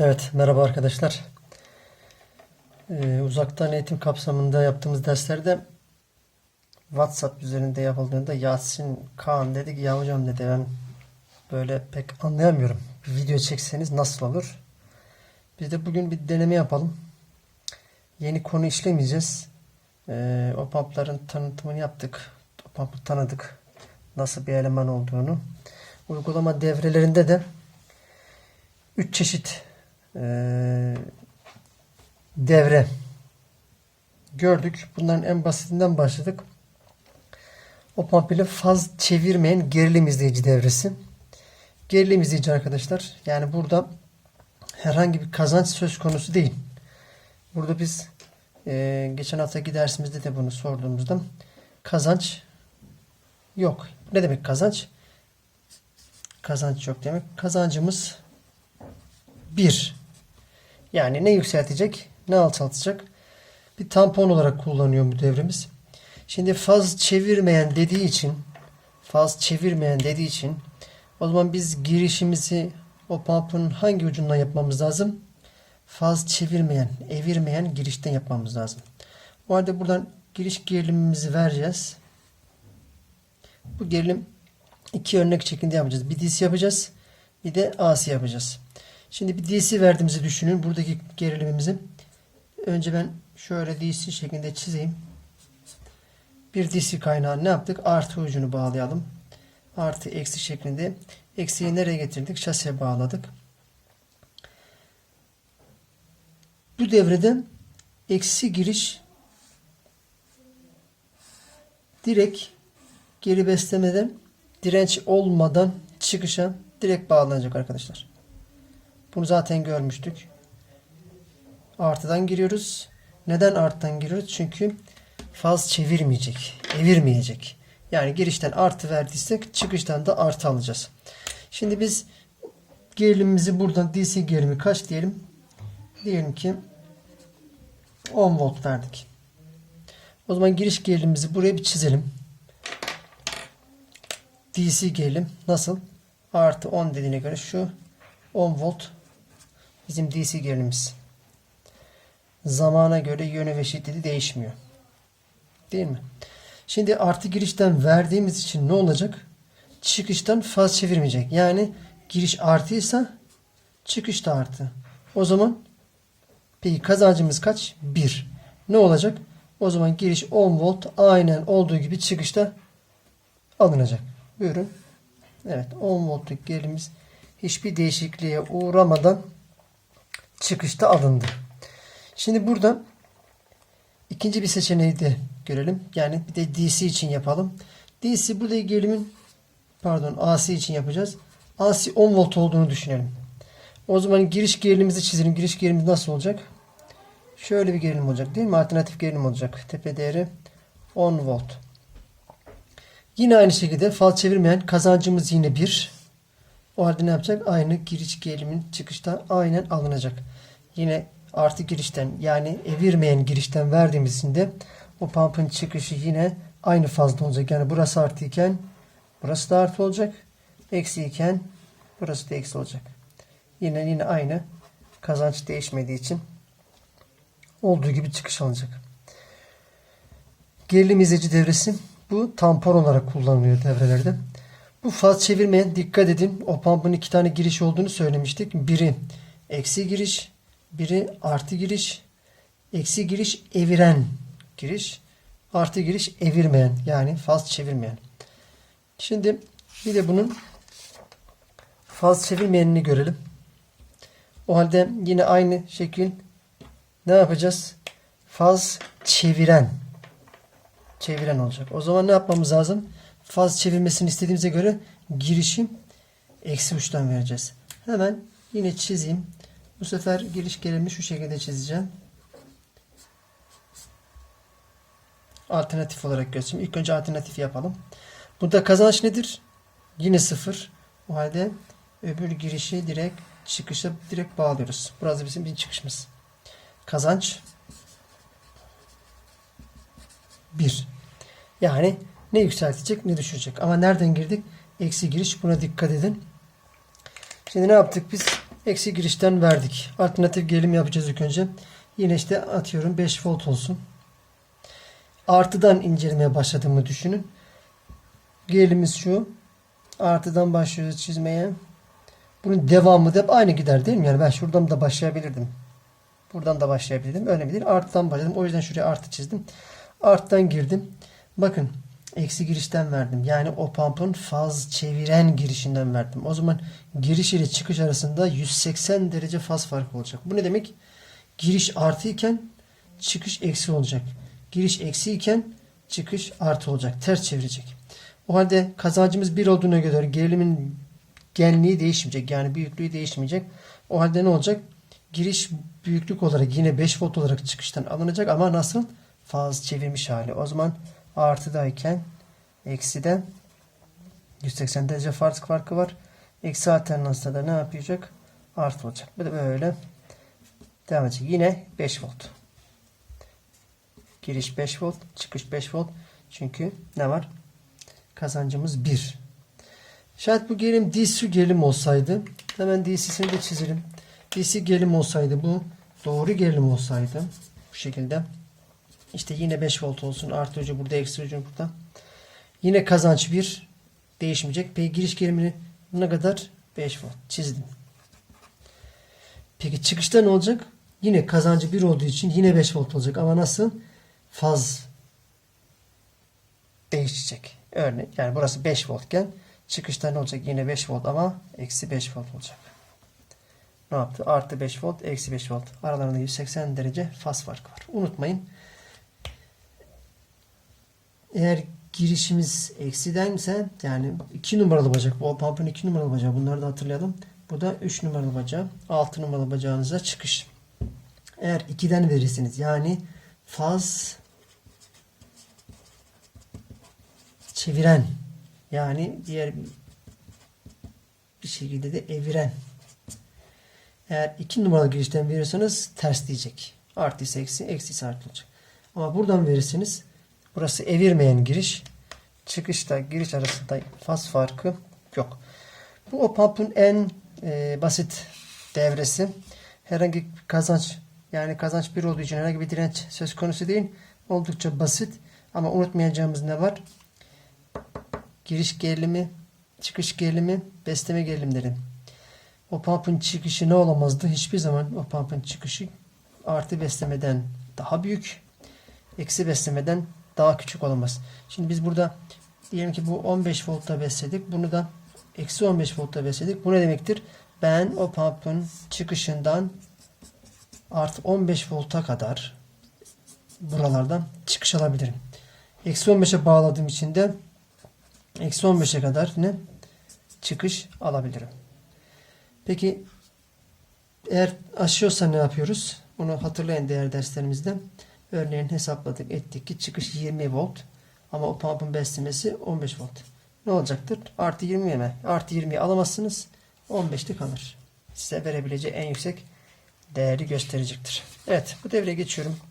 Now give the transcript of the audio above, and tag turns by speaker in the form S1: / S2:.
S1: Evet, merhaba arkadaşlar. Ee, uzaktan eğitim kapsamında yaptığımız derslerde WhatsApp üzerinde yapıldığında Yasin Kaan dedi ki ya hocam dedi ben böyle pek anlayamıyorum. Bir video çekseniz nasıl olur? Biz de bugün bir deneme yapalım. Yeni konu işlemeyeceğiz. Ee, o pumpların tanıtımını yaptık. O pump'ı tanıdık. Nasıl bir eleman olduğunu. Uygulama devrelerinde de 3 çeşit eee, devre gördük. Bunların en basitinden başladık. O pump ile faz çevirmeyen gerilim izleyici devresi. Gerilim izleyici arkadaşlar. Yani burada herhangi bir kazanç söz konusu değil. Burada biz eee, geçen haftaki dersimizde de bunu sorduğumuzda kazanç yok. Ne demek kazanç? Kazanç yok demek. Kazancımız 1. Yani ne yükseltecek ne alçaltacak. Bir tampon olarak kullanıyor bu devremiz. Şimdi faz çevirmeyen dediği için faz çevirmeyen dediği için o zaman biz girişimizi o pump'ın hangi ucundan yapmamız lazım? Faz çevirmeyen, evirmeyen girişten yapmamız lazım. O halde buradan giriş gerilimimizi vereceğiz. Bu gerilim iki örnek şeklinde yapacağız. Bir DC yapacağız. Bir de AC yapacağız. Şimdi bir DC verdiğimizi düşünün. Buradaki gerilimimizi. Önce ben şöyle DC şeklinde çizeyim. Bir DC kaynağı ne yaptık? Artı ucunu bağlayalım. Artı eksi şeklinde. Eksiyi nereye getirdik? Şasiye bağladık. Bu devreden eksi giriş direkt geri beslemeden direnç olmadan çıkışa direkt bağlanacak arkadaşlar. Bunu zaten görmüştük. Artıdan giriyoruz. Neden arttan giriyoruz? Çünkü faz çevirmeyecek. Evirmeyecek. Yani girişten artı verdiysek çıkıştan da artı alacağız. Şimdi biz gerilimimizi buradan DC gerilimi kaç diyelim? Diyelim ki 10 volt verdik. O zaman giriş gerilimimizi buraya bir çizelim. DC gerilim nasıl? Artı 10 dediğine göre şu 10 volt bizim DC gerilimimiz. Zamana göre yönü ve şiddeti değişmiyor. Değil mi? Şimdi artı girişten verdiğimiz için ne olacak? Çıkıştan faz çevirmeyecek. Yani giriş artıysa çıkış da artı. O zaman peki kazancımız kaç? 1. Ne olacak? O zaman giriş 10 volt aynen olduğu gibi çıkışta alınacak. Buyurun. Evet 10 voltluk gerilimiz hiçbir değişikliğe uğramadan çıkışta alındı. Şimdi burada ikinci bir seçeneği de görelim. Yani bir de DC için yapalım. DC burada gerilimin pardon AC için yapacağız. AC 10 volt olduğunu düşünelim. O zaman giriş gerilimimizi çizelim. Giriş gerilimimiz nasıl olacak? Şöyle bir gerilim olacak değil mi? Alternatif gerilim olacak. Tepe değeri 10 volt. Yine aynı şekilde fal çevirmeyen kazancımız yine 1. O halde ne yapacak? Aynı giriş gerilimin çıkışta aynen alınacak. Yine artı girişten yani evirmeyen girişten verdiğimizde o pump'ın çıkışı yine aynı fazla olacak. Yani burası artı iken burası da artı olacak. Eksi iken burası da eksi olacak. Yine yine aynı kazanç değişmediği için olduğu gibi çıkış alacak. Gerilim izleyici devresi bu tampon olarak kullanılıyor devrelerde. Bu faz çevirmeyen dikkat edin. O pump'ın iki tane giriş olduğunu söylemiştik. Biri eksi giriş, biri artı giriş. Eksi giriş eviren giriş. Artı giriş evirmeyen yani faz çevirmeyen. Şimdi bir de bunun faz çevirmeyenini görelim. O halde yine aynı şekil ne yapacağız? Faz çeviren çeviren olacak. O zaman ne yapmamız lazım? Faz çevirmesini istediğimize göre girişi eksi uçtan vereceğiz. Hemen yine çizeyim. Bu sefer giriş gerilimi şu şekilde çizeceğim. Alternatif olarak göstereyim. İlk önce alternatif yapalım. Burada kazanç nedir? Yine sıfır. O halde öbür girişi direkt çıkışa direkt bağlıyoruz. Burası bizim bir çıkışımız. Kazanç 1. Yani ne yükseltecek ne düşürecek. Ama nereden girdik? Eksi giriş. Buna dikkat edin. Şimdi ne yaptık biz? Eksi girişten verdik. Alternatif gerilim yapacağız ilk önce. Yine işte atıyorum 5 volt olsun. Artıdan incelemeye başladığımı düşünün. Gerilimimiz şu. Artıdan başlıyoruz çizmeye. Bunun devamı da hep aynı gider değil mi? Yani ben şuradan da başlayabilirdim. Buradan da başlayabilirdim. Önemli değil. Arttan başladım. O yüzden şuraya artı çizdim. Arttan girdim. Bakın eksi girişten verdim. Yani o pump'ın faz çeviren girişinden verdim. O zaman giriş ile çıkış arasında 180 derece faz farkı olacak. Bu ne demek? Giriş artı iken çıkış eksi olacak. Giriş eksi iken çıkış artı olacak. Ters çevirecek. O halde kazancımız 1 olduğuna göre gerilimin genliği değişmeyecek. Yani büyüklüğü değişmeyecek. O halde ne olacak? Giriş büyüklük olarak yine 5 volt olarak çıkıştan alınacak ama nasıl? Faz çevirmiş hali. O zaman artıdayken eksiden 180 derece fark farkı var. Eksi alternansta da ne yapacak? Artı olacak. Bu da böyle devam edecek. Yine 5 volt. Giriş 5 volt, çıkış 5 volt. Çünkü ne var? Kazancımız 1. Şayet bu gerilim DC gerilim olsaydı hemen DC'sini de çizelim. DC gerilim olsaydı bu doğru gerilim olsaydı bu şekilde işte yine 5 volt olsun artı ucu burada eksi ucu burada. Yine kazanç 1 değişmeyecek. Peki giriş gerilimi ne kadar? 5 volt çizdim. Peki çıkışta ne olacak? Yine kazancı 1 olduğu için yine 5 volt olacak ama nasıl? Faz değişecek. Örnek yani burası 5 voltken çıkışta ne olacak? Yine 5 volt ama eksi 5 volt olacak. Ne yaptı? Artı 5 volt, eksi 5 volt. Aralarında 180 derece faz farkı var. Unutmayın. Eğer girişimiz eksidense yani 2 numaralı bacak. Bu pump'ın 2 numaralı bacağı. Bunları da hatırlayalım. Bu da 3 numaralı bacağı. 6 numaralı bacağınıza çıkış. Eğer 2'den verirsiniz yani faz çeviren yani diğer bir şekilde de eviren eğer 2 numaralı girişten veriyorsanız ters diyecek. Artı ise eksi, eksi ise artı olacak. Ama buradan verirseniz burası evirmeyen giriş. Çıkışta giriş arasında faz farkı yok. Bu o pump'un en e, basit devresi. Herhangi bir kazanç yani kazanç bir olduğu için herhangi bir direnç söz konusu değil. Oldukça basit. Ama unutmayacağımız ne var? Giriş gerilimi, çıkış gerilimi, besleme gerilimleri. O pump'ın çıkışı ne olamazdı? Hiçbir zaman o pump'ın çıkışı artı beslemeden daha büyük, eksi beslemeden daha küçük olamaz. Şimdi biz burada diyelim ki bu 15 voltta besledik. Bunu da eksi 15 voltta besledik. Bu ne demektir? Ben o pump'ın çıkışından artı 15 volta kadar buralardan çıkış alabilirim. Eksi 15'e bağladığım için de eksi 15'e kadar ne? Çıkış alabilirim. Peki eğer aşıyorsa ne yapıyoruz? Bunu hatırlayın değer derslerimizde. Örneğin hesapladık ettik ki çıkış 20 volt ama o pump'ın beslemesi 15 volt. Ne olacaktır? Artı 20 mi? Artı 20'yi alamazsınız. 15'te kalır. Size verebileceği en yüksek değeri gösterecektir. Evet bu devreye geçiyorum.